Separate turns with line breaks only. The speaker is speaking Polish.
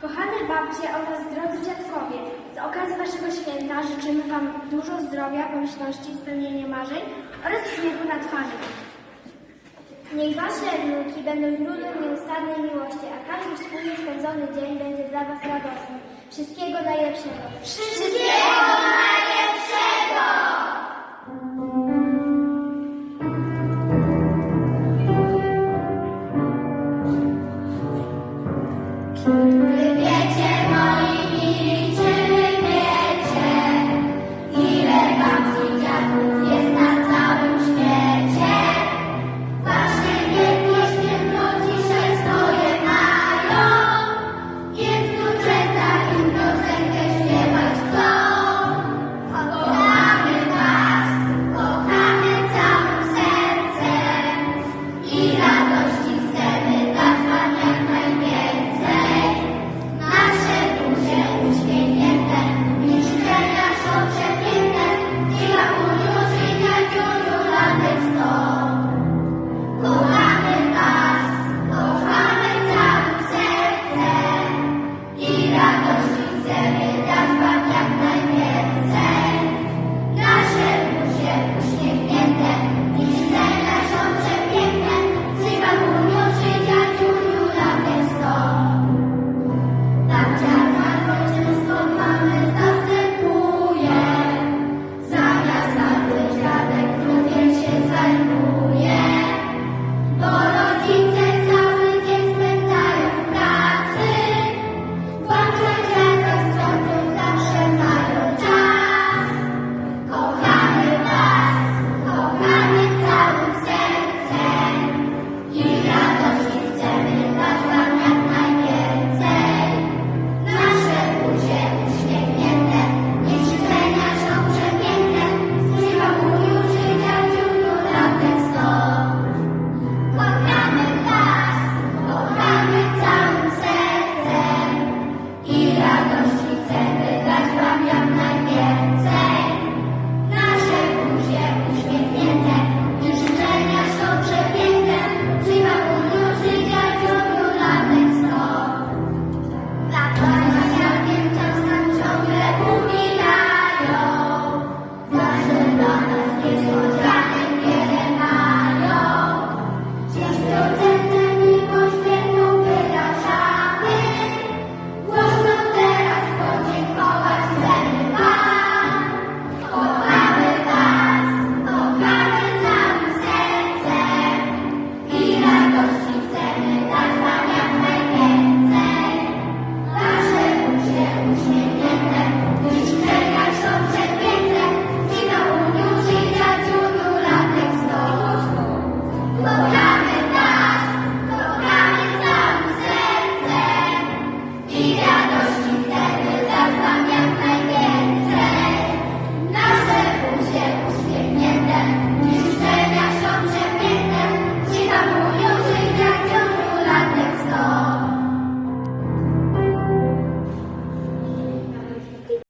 Kochane babcie oraz drodzy dziadkowie, z okazji Waszego święta życzymy Wam dużo zdrowia, pomyślności, spełnienia marzeń oraz śmiechu na twarzy. Niech Wasze wnuki będą źródłem nieustannej miłości, a każdy wspólnie spędzony dzień będzie dla Was radosny. Wszystkiego najlepszego. Wszystkiego